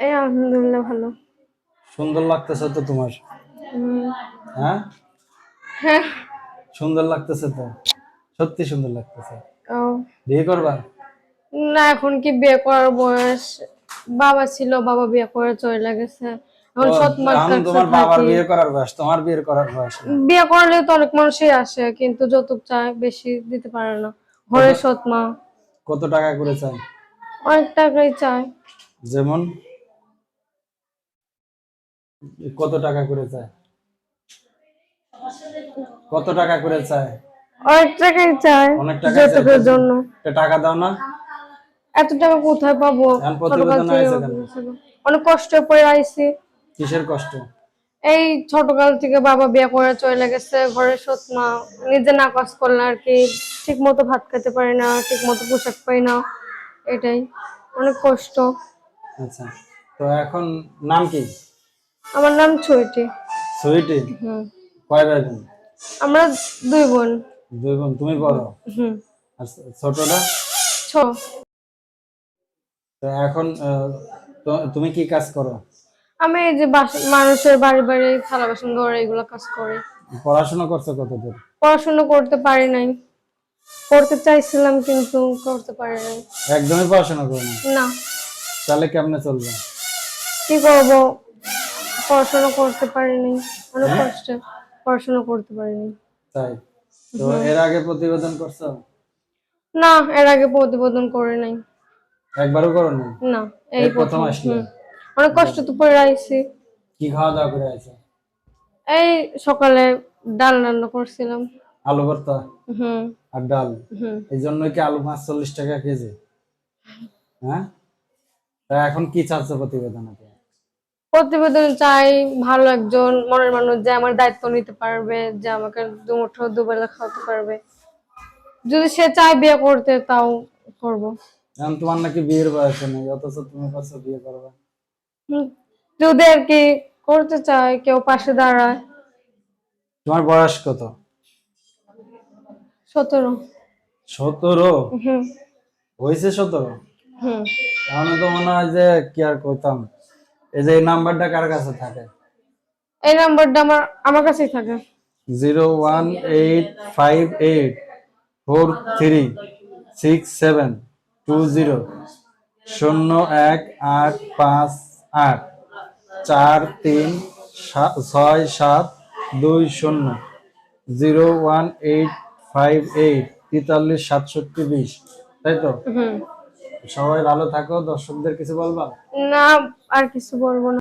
এই আলহামদুলিল্লাহ ভালো। সুন্দর লাগতেছে তো তোমার? হ্যাঁ? হ্যাঁ। সুন্দর লাগতেছে তো? সত্যি সুন্দর লাগতেছে। ও। বিয়ে করবা? না এখন কি বিয়ে করার বয়স বাবা ছিল বাবা বিয়ে করে চলে গেছে। এখন সৎ তোমার বাবার বিয়ে করার বয়স তোমার বিয়ের করার বয়স বিয়ে করলে তো অনেক মানুষই আসে কিন্তু যৌতুক চায় বেশি দিতে পারে না। ঘরে সৎ মা। কত টাকা করে চাই অনেক টাকাই চায়। যেমন? কত টাকা করে চায়? কত টাকা করে চায়? অনেক টাকাই চায় অনেক টাকা যৌতুকের জন্য। টাকা দাও না। এত টাকা কোথায় পাবো। অনেক কষ্ট করে আইছি। কিসের কষ্ট? এই ছোটকাল থেকে বাবা বিয়ে করে চলে গেছে ঘরে সৎ মা নিজে না কাজ করলে আর কি ঠিক মতো ভাত খেতে পারি না ঠিক মতো পোশাক পাই না। এটাই। অনেক কষ্ট। আচ্ছা। তো এখন নাম কি? আমার নাম ছুইটি। সুইটি হুম। কয় ভাই বোন? আমরা দুই বোন। দুই বোন তুমি বড়? হুম। আর ছোটটা? ছ। তো এখন আহ, তো- তুমি কি কাজ করো? আমি এই যে বাস- মানুষের বাড়ি বাড়ি থালা বাসন ধরে এগুলো কাজ করি। পড়াশোনা করছ কতদূর? পড়াশোনা করতে পারি নাই। করতে চাইছিলাম কিন্তু করতে পারি নাই। একদমই পড়াশোনা করো না? না। তাহলে কেমনে চলবে? কি করব? পড়াশোনা করতে পারিনি। অনেক কষ্টে পড়াশোনা করতে পারিনি। তাই? তো এর আগে প্রতিবেদন করছ? না এর আগে প্রতিবেদন করে নাই। একবারও করো না না এই প্রথম আসলে? অনেক কষ্ট তো পড়ে আইছি। কি খাওয়া দাওয়া করে আছে এই সকালে ডাল রান্না করছিলাম। আলু ভর্তা? হুম। আর ডাল? হুম। এই জন্যই কি আলু পাঁচ চল্লিশ টাকা কেজি? হ্যাঁ? তা এখন কি চাচ্ছ প্রতিবেদন প্রতিবেদনে প্রতিবেদন চাই ভালো একজন মনের মানুষ যে আমার দায়িত্ব নিতে পারবে যে আমাকে দুমুঠো দুবেলা খাওয়াতে পারবে। যদি সে চায় বিয়ে করতে তাও করব। এখন তোমার নাকি বিয়ের বয়স নেই অথচ তুমি করছ বিয়ে করবে। যদি আর কি করতে চায় কেউ পাশে দাঁড়ায়। তোমার বয়স কত? সতেরো। সতেরো? হয়েছে সতেরো? হুম। তাহলে তো মনে হয় যে কি আর করতাম এই যে এই নাম্বারটা কার কাছে থাকে? এই নাম্বারটা আমার আমার কাছেই থাকে। Zero one eight five eight four three six seven two zero শূন্য এক আট পাঁচ আট চার তিন ছয় সাত দুই শূন্য zero one eight five eight তেতাল্লিশ সাতষট্টি বিশ তাই তো? হুম। সবাই ভালো থাকো দর্শকদের কিছু বলবা? না আর কিছু বলব না।